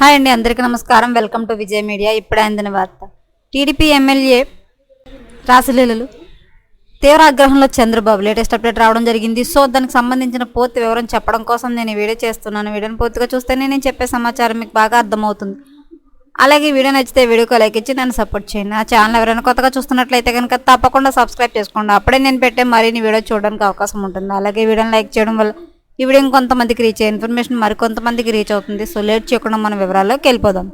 Hi అండి అందరికీ నమస్కారం. Welcome to Vijay media. ఇప్పుడే అందిన వార్త. టీడీపీ ఎమ్మెల్యే రాసలీలలు తీవ్ర ఆగ్రహంలో చంద్రబాబు. లేటెస్ట్ అప్డేట్ రావడం జరిగింది. సో దానికి సంబంధించిన పూర్తి వివరం చెప్పడం కోసం నేను వీడియో చేస్తున్నాను. వీడియోని పూర్తిగా చూస్తేనే నేను చెప్పే సమాచారం మీకు బాగా అర్థమవుతుంది. అలాగే వీడియో నచ్చితే వీడియోకి లైక్ ఇచ్చి నన్ను సపోర్ట్ చేయండి. నా ఛానల్ ఎవరైనా కొత్తగా చూస్తున్నట్లయితే కనుక తప్పకుండా సబ్స్క్రైబ్ చేసుకోండి. అప్పుడే నేను పెట్టే మరిన్ని వీడియో చూడడానికి అవకాశం ఉంటుంది. అలాగే వీడియోని లైక్ చేయడం వల్ల ఈ వీడియో ఇంకొంతమందికి రీచ్ అయ్యే ఇన్ఫర్మేషన్ మరికొంతమందికి రీచ్ అవుతుంది. సో లేట్ చేయకుండా మన వివరాల్లోకి వెళ్ళిపోదాం.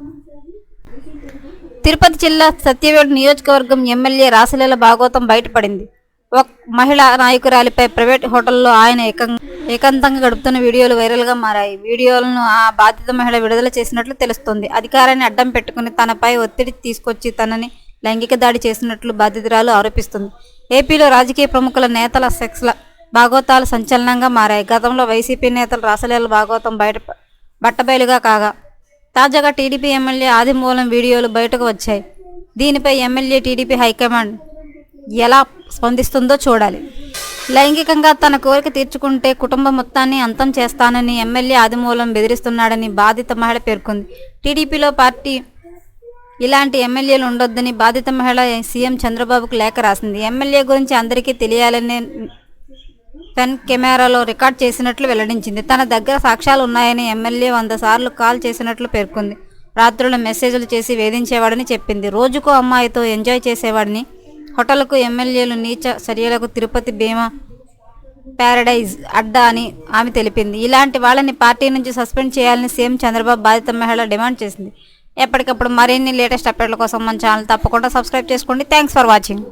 తిరుపతి జిల్లా సత్యవేడు నియోజకవర్గం ఎమ్మెల్యే రాసలీల భాగవతం బయటపడింది. ఒక మహిళా నాయకురాలిపై ప్రైవేట్ హోటల్లో ఆయన ఏకం- ఏకాంతంగా గడుపుతున్న వీడియోలు వైరల్గా మారాయి. వీడియోలను ఆ బాధిత మహిళ విడుదల చేసినట్లు తెలుస్తోంది. అధికారాన్ని అడ్డం పెట్టుకుని తనపై ఒత్తిడి తీసుకొచ్చి తనని లైంగిక దాడి చేసినట్లు బాధితురాలు ఆరోపిస్తుంది. ఏపీలో రాజకీయ ప్రముఖుల నేతల సెక్స్ల భాగవతాలు సంచలనంగా మారాయి. గతంలో వైసీపీ నేతలు రాసలీల భాగవతం బయట బట్టబయలుగా కాగా తాజాగా టీడీపీ ఎమ్మెల్యే ఆదిమూలం వీడియోలు బయటకు వచ్చాయి. దీనిపై ఎమ్మెల్యే టీడీపీ హైకమాండ్ ఎలా స్పందిస్తుందో చూడాలి. లైంగికంగా తన కోరిక తీర్చుకుంటే కుటుంబం మొత్తాన్ని అంతం చేస్తానని ఎమ్మెల్యే ఆదిమూలం బెదిరిస్తున్నాడని బాధిత మహిళ పేర్కొంది. టీడీపీలో పార్టీ ఇలాంటి ఎమ్మెల్యేలు ఉండొద్దని బాధిత మహిళ సీఎం చంద్రబాబుకు లేఖ రాసింది. ఎమ్మెల్యే గురించి అందరికీ తెలియాలనే పెన్ కెమెరాలో రికార్డ్ చేసినట్లు వెల్లడించింది. తన దగ్గర సాక్ష్యాలు ఉన్నాయని ఎమ్మెల్యే వంద సార్లు కాల్ చేసినట్లు పేర్కొంది. రాత్రులు మెసేజ్లు చేసి వేధించేవాడని చెప్పింది. రోజుకో అమ్మాయితో ఎంజాయ్ చేసేవాడిని. హోటల్కు ఎమ్మెల్యేలు నీచ చర్యలకు తిరుపతి భీమా ప్యారడైజ్ అడ్డా అని ఆమె తెలిపింది. ఇలాంటి వాళ్ళని పార్టీ నుంచి సస్పెండ్ చేయాలని సీఎం చంద్రబాబు బాధిత మహిళ డిమాండ్ చేసింది. ఎప్పటికప్పుడు మరిన్ని లేటెస్ట్ అప్డేట్ల కోసం మన ఛానల్ తప్పకుండా సబ్స్క్రైబ్ చేసుకోండి. Thanks for watching.